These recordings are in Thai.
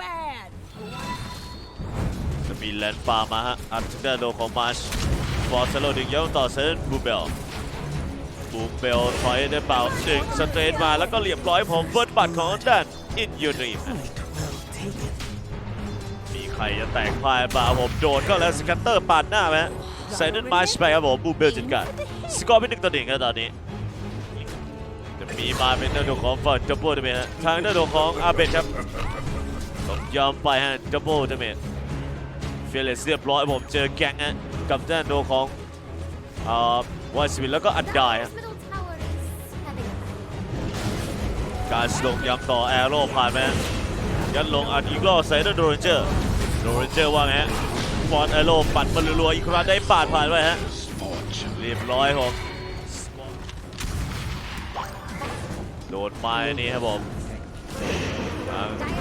bad. จะมีแลนด์ปามาฮะอันเดอร์โดของมาชฟอร์เซโลดึงย้อนต่อเซนบูเบลบูเบลถอยได้เปล่าดึงสเตรทมาแล้วก็เรียบร้อยผมเฟิร์สบัตรของด้านอินยูนีมีใครจะแตกพายเปล่าผมโดนก็แล้วสกัตเตอร์ปาดหน้าไหมฮะใส่นั่นมาชไปครับผมบูเบลจัดการสกอร์เป็นหนึ่งต่อหนึ่งครับตอนนี้จะมีมาเป็นเจ้าตัวของฝั่งจัมโบ้ดเมฮะทางเจ้าตัวของอาเบตครับ ยอมไปฮะจัมโบ้ดเมจเฟลเลสเรียบร้อยผมเจอแก๊งฮะกับด้านตัวของวายสวินแล้วก็อันดายฮะการสลงย้ำต่อแอโร่ผ่านไปฮะยันลงอันอีกรอบใส่ด้วยโดเรนเจอร์โดเรนเจอร์ว่าไงฮะฟอนแอโร่ปัดมารัวๆอีกครั้งได้ปาดผ่านไปฮะเรียบร้อยผมโดนไม้นี่ครับผม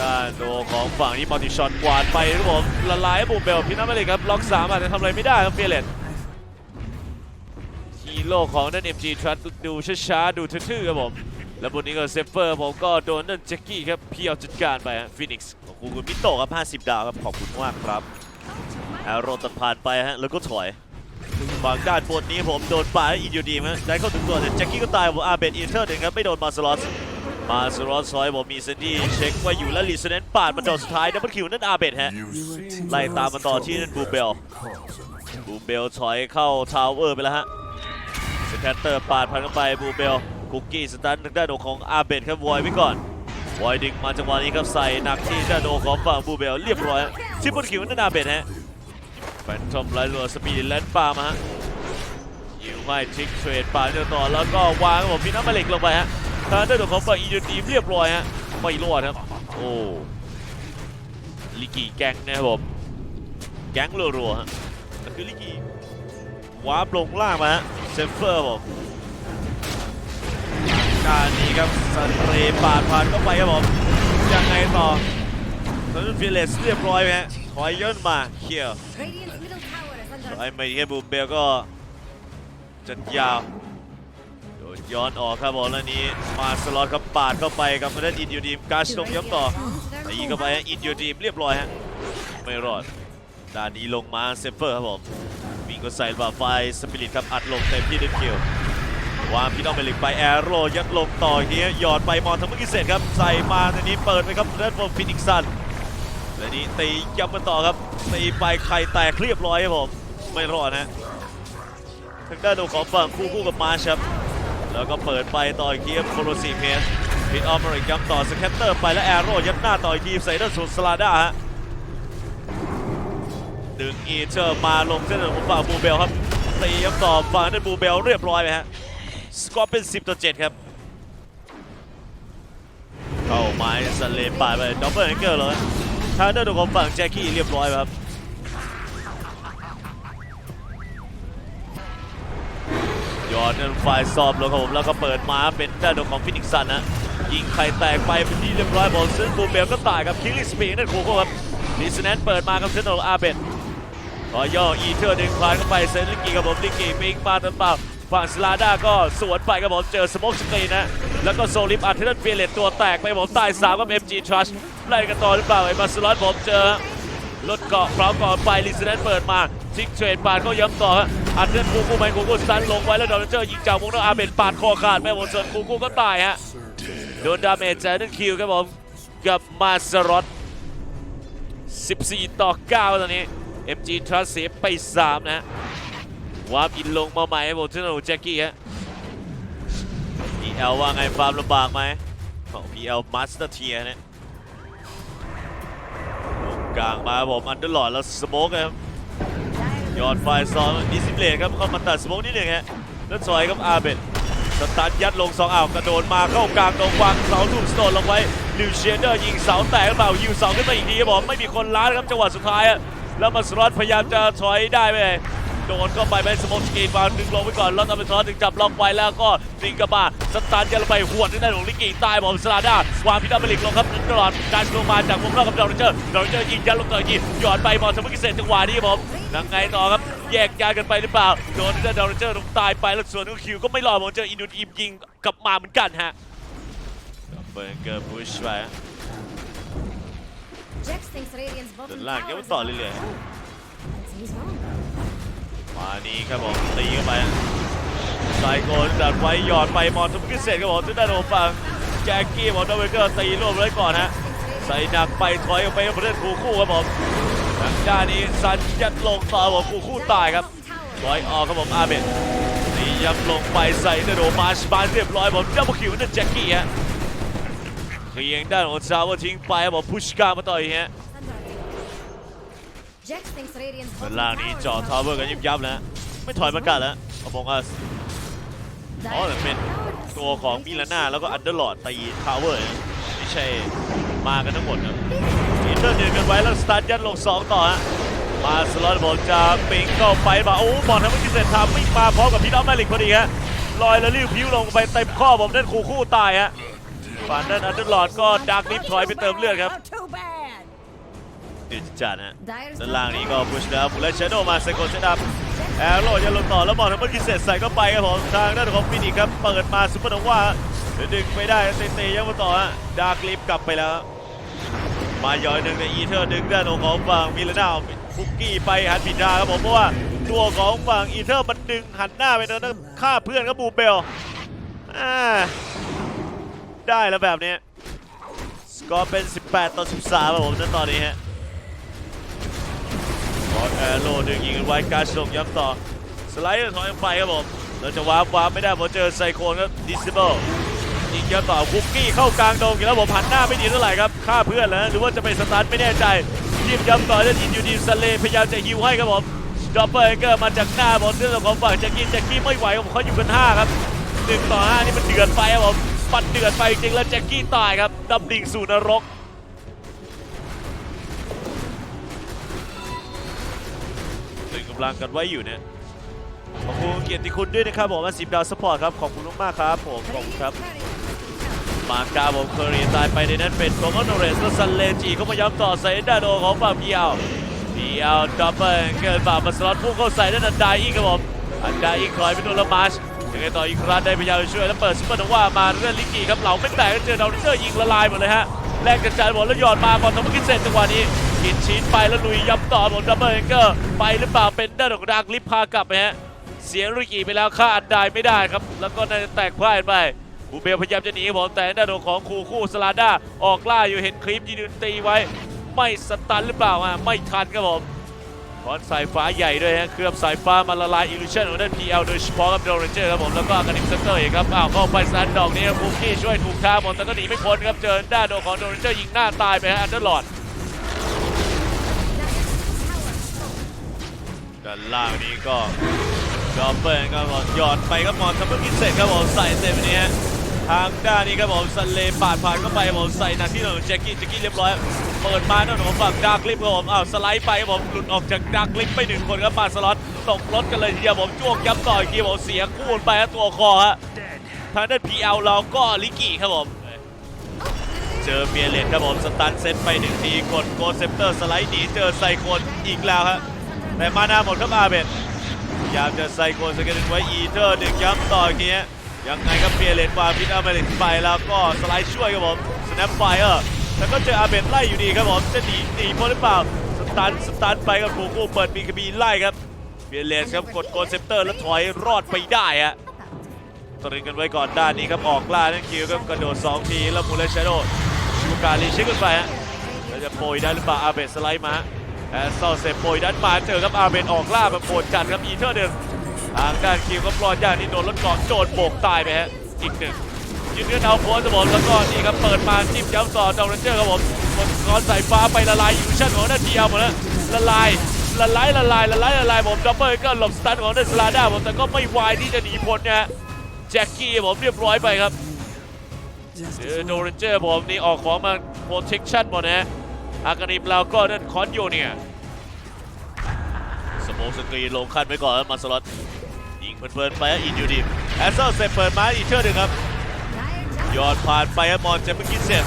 ด้านโดของฝั่งนี้มัลติช็อตกวาดไปครับผมละลายบุมเบลพี่น้ำมาเลยครับล็อกสามอาจจะทำอะไรไม่ได้ครับเฟียเลตฮีโร่ของนั่น MG ทรัสดูช้าๆดูทื่อๆครับผมแล้วบนนี้ก็เซฟเฟอร์ผมก็โดนนั่นแจ็คกี้ครับพียวจัดการไปฟินิกซ์ของคุณมิโตะครับ50 ดาวครับขอบคุณมากครับแอโรตัดผ่านไปฮะแล้วก็ถอยฝั่งด้านบนนี้ผมโดนปาอินยูดีมฮะได้เข้าถึงตัวแต่แจ็คกี้ก็ตายผมอาเบนอีเทอร์หนึ่งครับไม่โดนมาสลอส มาสรอสซอยบอกมีเซนดี้เช็คไว้อยู่แล้วลีเซเนนปาดมาโดนสุดท้ายดับเบิลคิวนั่นอาเบดฮะ ไล่ตามมาต่อที่นั่นบูเบล บูเบลถอยเข้าทาวเวอร์ไปแล้วฮะสแคตเตอร์ปาดพันเข้าไปบูเบลคุกกี้สตันทางด้านของอาเบดครับวอยไว้ก่อนวอยดึงมาจังหวะนี้ครับใส่หนักที่ด้านของฝั่งบูเบลเรียบร้อยชิปเปิลคิวนั่นอาเบดฮะแฟนทอมไล่รัวสปีดแลนด์ปามาฮะยิวไม่ทิกเทรดปาดเจอต่อแล้วก็วางบผมพี่น้ำมาเหล็กลงไปฮะ ทางด้านของฝั่งอียูทีมเรียบร้อยฮะไม่รอดครับโอ้ลิกิแก๊งนะครับผมแก๊งรัวๆฮะนั่นคือลิกิวาร์ปลงล่างมาฮะเซฟเฟอร์ผมการนี้ครับสเตรย์ปาดผ่านเข้าไปครับผมยังไงต่อทางด้านฟิเลสเรียบร้อยไหมฮะถอยย่นมาเคลียร์ Radiant's middle tower is under ไอ้ไม่แค่บูมเบลก็จัดยาวโดน ย้อนออกครับบอลแล้วนี้มาสล็อตครับปาดเข้าไปกับทางด้านอินยูดีมการชลงย้ำต่อตีเข้าไปฮะอินยูดีมเรียบร้อยฮะไม่รอดด้านนี้ลงมาเซฟเฟอร์ครับผมวิ่งก็ใส่บ่าไฟสปิริตครับอัดลงเต็มที่เดึงคิววางพี่น้องเมลิกไปแอโร่ยัดลงต่อทีนี้หยอดไปมอนทั้งเมื่อกี้เสร็จครับใส่มาทีนี้เปิดไปครับเรดฟอร์ฟินิกซันและนี่ตีย้ำกันต่อครับตีไปไข่แตกเรียบร้อยครับผมไม่รอดนะทางด้านของฝั่งคู่คู่กับมาชครับ แล้วก็เปิดไปต่ออีกทีครับโคโรซีเมสพิดออฟมาริกย้ำต่อสแคตเตอร์ไปแล้วแอโร่ยัดหน้าต่ออีกทีใส่ด้านสุดสลาด้าฮะดึงอีเชอร์มาลงเส้นของฝั่งบูเบลครับตีย้ำต่อฝั่งด้านบูเบลเรียบร้อยไปฮะสกอร์เป็น 10 ต่อ 7 ครับ เข้าไม้สเลปาดไปดับเบิลแองเกิลเลยทางด้านของฝั่งแจ็คกี้เรียบร้อยครับ อดนั่นฝ่ายสอบล้วครับผมแล้วก็เปิดมาเป็นด้านของฟินิกซันนะยิงไข่แตกไปเป็นที่เรียบร้อยบอลซึ่งบูเบลก็ตายกับคิลลิสปีนั่นโคโค่ครับลิสแนนเปิดมากับเซนโนอาเบนขอย่ออีเทอร์ดึงควานเข้าไปเซนลิกกี้กับผมลิกกี้ปิงมาต็มเปล่าฝั่งสลาด้าก็สวนไปครับผมเจอสโมกสกรีนนะแล้วก็โซลิฟอัดเทนเฟียเลตตัวแตกไปผมตายสามกับ MG Trust ไล่กันต่อหรือเปล่าไอ้มาสลอตผมเจอ รถเกาะพร้อมก่อนไปลิสแนนเปิดมาทิกเทรดปาดเขาย้ำต่อฮะอัดเล่นคูกูแมนคูกูสันลงไว้แล้วดอนเจอร์ยิงจากวงนอกอาเบนปาดคอขาดแม่บนส่วนคูกูก็ตายฮะโดนดาเมจจากนั่นคิวครับผมกับมาสรอต14 ต่อ 9 ตอนนี้ MG Trust เสียไป 3 นะฮะวาร์ปอินลงมาใหม่ครับผมที่นแจ็คกี้ฮะ PL ว่าไงฟาร์มลำบากไหมของ PL Master Tier เนี่ย กลางมาครับผมอันเดอร์หลอดแล้วสโมกครับยอดไฟซ้อนดิสิเลตครับเข้ามาตัดสโมกนิดหนึ่งฮะแล้วซอยครับอาเบตสตันยัดลงสองอ่าวกระโดดมาเข้ากลางตรงวางเสาถูกสโตนลงไว้ลิวเชเดอร์ยิงเสาแตกเปล่ายิวเสาขึ้นมาอีกทีครับผมไม่มีคนล้าครับจังหวะสุดท้ายแล้วมาสลอตพยายามจะถอยได้ไหม โดนเข้าไปเป็นสโมกสกรีนวางดึงลงไปก่อนแล้วตามไปทอสถึงจับล็อกไว้แล้วก็ดึงกลับมาสตันยัดลงไปหวดที่ด้านของลิกกี้ใต้บอมสลาด้าวางพิดาเมลิกลงครับตลอดการลงมาจากวงนอกกับดาวเรนเจอร์ดาวเรนเจอร์ยิงยัดลงต่ออีกทีหยอดไปบอลสมุกิเซนจังหวะนี้ครับผมยังไงต่อครับแยกย้ายกันไปหรือเปล่าโดนที่ด้านดาวเรนเจอร์ลงตายไปแล้วส่วนของคิวก็ไม่รอดผมเจออินดูทีมยิงกลับมาเหมือนกันฮะเบิร์เกอร์พุชไปฮะ Jax thinks Radiant's เดิ bottom นล่าง tower ยัง is ต่อ under เรื่อย attack. But he's wrong. ๆ มานี้ครับผมตีเข้าไปไซโกนดัดไว้หยอดไปมอนทุกพิเศษครับผมทุกด้านโอฟังแจ็คกี้มอนดับเบิลเกอร์ตีรวบเลยก่อนฮะใส่หนักไปถอยออกไปกับเพื่อนคู่คู่ครับผมทางด้านนี้ซันยัดลงต่อผมคู่คู่ตายครับถอยออกครับผมอาเบนตียับลงไปใส่เดโดมาชบานเรียบร้อยผมดับเบิลคิวนั่นแจ็คกี้ฮะเคียงด้านของซาวทิ้งไปครับผมพุชการมาต่อยฮะ ด้านล่างนี้เจาะทาวเวอร์กันยิบยับแล้วไม่ถอยมากันแล้วเอาบองอัสอ๋อแต่เป็นตัวของมิลาน่าแล้วก็อันเดอร์ลอดตีทาวเวอร์ไม่ใช่มากันทั้งหมดนะอินเตอร์เดินกันไว้แล้วสตาร์ทยัดลงสองต่อฮะมาสล็อตบอลจะปิงเข้าไปมาโอ้บอลทำให้กินเสร็จทำไม่มาพร้อมกับพี่น้องแมลิกพอดีฮะลอยแล้วริ้วพิ้วลงไปเต็มข้อผมนั่นคู่คู่ตายฮะฝ่ายนั้นอันเดอร์ลอดก็ดักลิฟถอยไปเติมเลือดครับ เดือดจัดฮะ Dyer's ด้าน top ล่างนี้ก็ tower พุชแล้วมูเลชโดมาเซโกเซดับแอร์โรจะลงต่อแล้วบอลทำให้กินเสร็จใส่เข้าไปครับผมทางด้านของฟินิกครับเปิดมาซุปเปอร์โนวาดึงไม่ได้เตะๆยังมาต่อฮะดาร์กลิฟกลับไปแล้วมาย่อยหนึ่งในอีเทอร์ดึงด้านของฝั่งมิลาน่าคุกกี้ไปหันผิดทางครับผมเพราะว่าตัวของฝั่งอีเทอร์มันดึงหันหน้าไปโดนฆ่าเพื่อนครับบูมเบลอ่าได้แล้วแบบนี้สกอร์เป็น 18 ต่อ 13ครับผมณตอนนี้ฮะบ อลแอโร่ดึงยิงไว้การส่งย้ำต่อ สไลด์ถอยไปครับผมเราจะวาร์ปวาร์ปไม่ได้เพราะเจอไซโคนครับดิสเบิลยิงย้ำต่อคุกกี้เข้ากลางดงแล้วผมหันหน้าไม่ดีเท่าไหร่ครับฆ่าเพื่อนแล้วหรือว่าจะไปสตาร์ทไม่แน่ใจยิมย้ำต่อจะยิงอยู่ดีสเลพยายามจะฮิวให้ครับผมดอปเปอร์เกอร์มาจากหน้าบอลเรื่องของฝั่งจ็คกี้แจ็คกี้ไม่ไหวผมเขาอยู่กันห้าครับหนึ่งต่อห้านี่มันเดือดไปครับผมปัดเดือดไปจริงแล้วแจ็คกี้ตายครับดำดิ่งสู่นรกำลังกันไว้อยู่เนี่ยขอบคุณเกียรติคุณด้วยนะครับผมมาสิบดาวสปอร์ตครับ ขอบคุณมากๆครับผมขอบคุณครับ มากาผมเคอรีตายไปในนั้นเป็นโกโมโนเรสและซันเลจีเข้ามาย้ำต่อใส่ดาโดของฝั่งพีเอลพีเอลดับเบิลเกินฝ่ามาสล็อตพุ่งเข้าใส่ด้านอันดาอีกครับผมอันดาอีกถอยไปโดนละมาชยังไงต่ออีกครั้งได้พยายามช่วยแล้วเปิดซุปเปอร์โนวามาเรื่องลิกกี้ครับเหล่าไม่แตกก็เจอดาวน์เจอร์ยิงละลายหมดเลยฮะแลกกันจานหมดแล้วหยอดมาบอลทำให้กินเสร็จจังหวะนี้ กินชีนไปแล้วลุยย้ำต่อหมดดับเบิลเกอร์ไปหรือเปล่าเป็นด้านของดาร์กลิฟพากลับไปฮะเสียริกีไปแล้วฆ่าอันไดไม่ได้ครับ แล้วก็น่าจะแตกพ่ายไปบูเบลพยายามจะหนีผมแต่ด้านของคูคู่สลาด้าออกล่าอยู่เห็นคลิปยืนตีไว้ ไม่สตันหรือเปล่าฮะไม่ทันครับผมคอนสายฟ้าใหญ่ด้วยฮะเคลือบสายฟ้ามาละลายอิลูชันของด้านพีเอลโดยเฉพาะกับโดเรนเจอร์ครับผมแล้วก็การิมเซนเตอร์อีกครับอ้าวเข้าไปสันดอกนี้ครับคุกกี้ช่วยถูกท่าหมดแต่ก็หนีไม่พ้นครับเจอด้านโดของโดเรนเจอร์ยิงหน้าตายไปฮะอันเดอร์ลอด ด้านล่างนี้ก็ดอปเปิลครับผมหยอดไปครับมอนทัพเปิลกินเสร็จครับผมใส่เต็มนี้ฮะทางด้านนี้ครับผมซันเลปาดผ่านเข้าไปผมใส่นาที่หนึ่งแจ็คกี้แจ็คกี้เรียบร้อยเปิดมาหน้าของฝั่งดาร์กลิฟครับผมอ้าวสไลด์ไปครับผมหลุดออกจากดาร์กลิฟไปหนึ่งคนครับมาสล็อตตกรถกันเลยทีเดียวผมจ้วงย้ำต่ออีกทีผมเสียคู่ไปฮะตัวคอฮะทางด้านพีเอลเราก็ลิกกี้ครับผมเจอเมียเลนครับผมสตันเซตไปหนึ่งทีกดโกเซปเตอร์สไลด์หนีเจอไซโคนอีกแล้วฮะ แต่มานาหมดครับอาเบนพยายามจะไซโคสเกตไว้อีเทอร์ดึงย้ำต่ออีกทีฮะยังไงครับเมียเลนวาพิษอาเมริกไปแล้วก็สไลด์ช่วยครับผมสแนปไฟเออร์แต่ก็เจออาเบนไล่อยู่ดีครับผมจะหนีหนีพ้นหรือเปล่าสตันสตันไปกับกูกูเปิดมีคบีไล่ครับเมียเลนครับกดโกเซปเตอร์แล้วถอยรอดไปได้ฮะตรึงกันไว้ก่อนด้านนี้ครับออกล่านั่นคิวครับกระโดด2ทีแล้วมูเลชโดชูการีเช็คกันไปฮะแล้วจะโปรยได้หรือเปล่าอาเบสสไลด์มา แอสซอลเซฟโปยด้านมาเจอครับอาเบนออกล่าแบบโหดจัดครับอีเทอร์เดินทางด้านคิวก็ปลอดอย่างนี้โดนรถเกาะโดนโบกตายไปฮะอีกหนึ่งยืนเนื้อเอาโพสต์ผมแล้วก็นี่ครับเปิดมาจิ้มย้ำต่อดาวเรนเจอร์ครับผมกดก้อนสายฟ้าไปละลายยูชั่นของด้าทีเอหมดแล้วละลายละลายละลายละลายละลายผมดับเบิลก็หลบสตันของเดสลาด้าผมแต่ก็ไม่วายที่จะหนีพ้นนะฮะแจ็คกี้ผมเรียบร้อยไปครับเจอโดเรนเจอร์ผมนี่ออกของมา protection หมดนะฮะ อากานิมเราก็นั่นคอนโยเนี่ยสโมกสกรีนลงคันไว้ก่อนมาสล็อตยิงเพลินๆไปอินยูดีแอสเซลเซฟเปิดมาอีกเชื่อหนึ่งครับยอดผ่านไปมอนเจมเมื่อกี้เสร็จ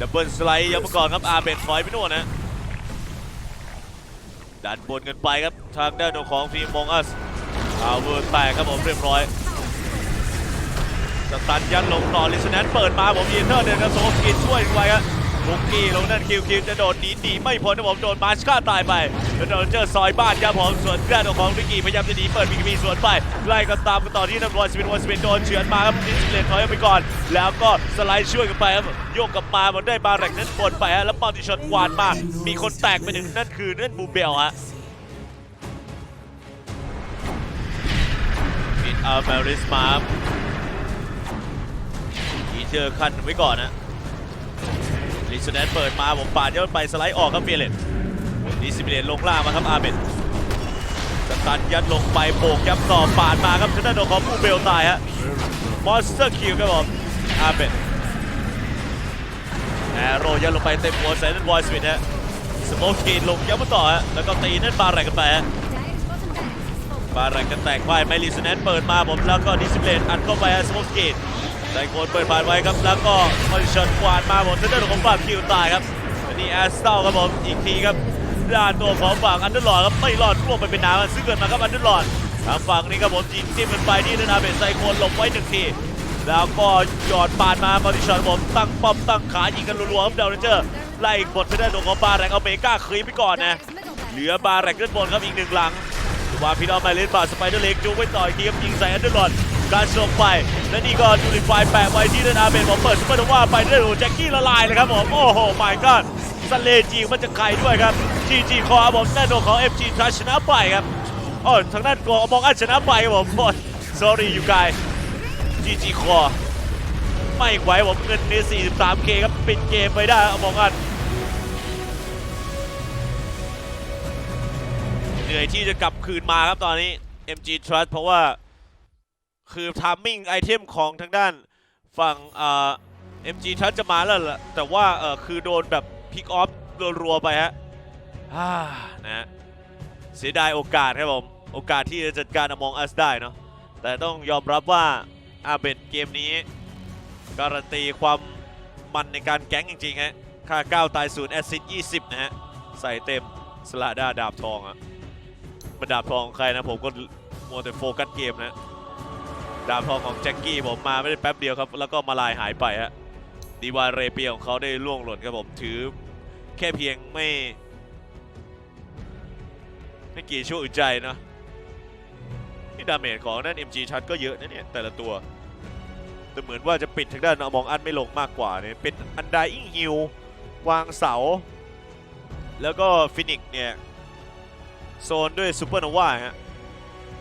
ดับเบิลสไลด์ย้ำมาก่อนครับอาเบนถอยไปโน่นนะดันบนกันไปครับทางด้านของทีมมองอัสอาเวอร์แตกครับผมเรียบร้อยสตันยันลงต่อลิสแนนเปิดมาผมยีเทอร์เดินกระโซสกินช่วยไว้ครับ บุกกี้ลงนั่นคิวคิวจะโดดหนีหนีไม่พ้นนะผมโดนมาชค่าตายไปแล้วโดนเจอซอยบ้านครับผมส่วนแกรนของริกกี้พยายามจะหนีเปิดมีมีสวนไปไล่กันตามกันต่อที่นักบอลสปินวอลสปินโดนเฉือนมาครับดิสเลนถอยไปก่อน แล้วก็สไลด์ช่วยกันไปครับโยกกับมามันได้บาแรกนั้นบนไปฮะแล้วปอนติชนกวาดมา มีคนแตกไปหนึ่งนั่นคือนั่นบูเบลฮะมิดอาร์มริสมารับอีเชอร์คันไว้ก่อนนะ ลิสแนนเปิดมาผมปาดย้อนไปสไลด์ออกครับเฟียเลตดีซิเมเลตลงล่างมาครับอาเบนสตันยัดลงไปโบกยับต่อปาดมาครับชนะโดนของผู้เบลตายฮะมอนสเตอร์คิวครับผมอาเบนแอโรยัดลงไปเต็มหัวใส่นั่นบอยสวิตฮะสโมกกีนลงยับมาต่อฮะแล้วก็ตีนั่นบาแรกกันไปฮะ Dyer's bottom barracks is full. บาแรกกันแตกไปไม่ลิสแนนเปิดมาผมแล้วก็ดิซิเมเลตอัดเข้าไปฮะสโมกกีน ไดโกนเปิดผ่านไว้ครับ แล้วก็คอนชั่นกวาดมาผมชนะโดนของบาคิวตายครับนนี้แอสตัลครับผมอีกทีครับด้านตัวของฝั่งอันเดอร์ลอร์ครับไม่รอดร่วงไปเป็นน้ำซึ่งเกิดมาครับอันเดอร์ลอร์ทางฝั่งนี้ครับผมยิงจิ้มมันไปที่นาเบนไซโคนหลบไว้หนึ่งทีแล้วก็หยอดปาดมาบอดิชอนผมตั้งป้อมตั้งขายิงกันรัวๆครับเดลเนเจอร์ไล่บทไปได้ตัวของบาแรกเอาเมกาคืนไปก่อนนะเหลือบาแรกด้นบนครับอีกหนึ่งหลังวาพี่น้องมาเล่นบาสไปเดอร์เล็กจูไว้ต่ออีกทีครับยิงใส่อันเดอร์ลอร์ การส่งไป และนี่ก็ยูนิฟายแปะไว้ที่เดนอาเบนผมเปิดซุปเปอร์โนว่าไปได้โอ้แจ็คกี้ละลายเลยครับผมโอ้โหไม่ก็สเลจีมันจะไกลด้วยครับจีจีคอผมแน่นอนของ FG ทรัชชนะไปครับโอ้ทางด้านกอมองอันชนะไปครับผมโอ้ sorry you guys จีจีคอไม่ไหวผมเงินใน 43k ครับปิดเกมไปได้มองอันเหนื่อยที่จะกลับคืนมาครับตอนนี้ MG Trust เพราะว่า คือทามมิ่งไอเทมของทางด้านฝั่งเอ่อ MG Trust จะมาแล้วล่ะแต่ว่าเออคือโดนแบบพิกออฟรัวๆไปฮะนะเสียดายโอกาสครับผม โอกาสที่จะจัดการอมองอัสได้เนาะแต่ต้องยอมรับว่าอาเบนเกมนี้ การันตีความมันในการแก๊งจริงๆฮะค่า 9 ตาย0แอสซิสต์20 นะฮะ ใส่เต็มสลาด้าดาบทองอะมันดาบทองของใครนะผมก็มัวแต่โฟกัสเกมนะ ดาบทองของแจ็คกี้ผมมาไม่ได้แป๊บเดียวครับ แล้วก็มาลายหายไปฮะดีวาเรเปียของเขาได้ล่วงหล่นครับผมถือแค่เพียงไม่ ไม่กี่ชั่วอึดใจนะนี่ดาเมจของนั่น MG ชัดก็เยอะนะเนี่ย แต่ละตัว แต่เหมือนว่าจะปิดทางด้านเอมองอันไม่ลงมากกว่าเนี่ยเป็นอันไดอิงฮิววางเสา แล้วก็ฟินิกซ์เนี่ย โซนด้วยซูเปอร์โนวาฮะ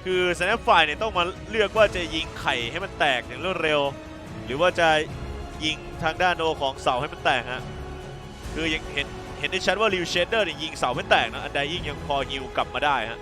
คือสแนปไฟเนี่ยต้องมาเลือกว่าจะยิงไข่ให้มันแตกอย่างรวดเร็ว หรือว่าจะยิงทางด้านโนของเสาให้มันแตกฮะคือยังเห็นเห็นได้ชัดว่าริวเชเดอร์เนี่ยยิงเสาไม่แตกนะอันใดยิ่งยังพอยิวกลับมาได้ฮะ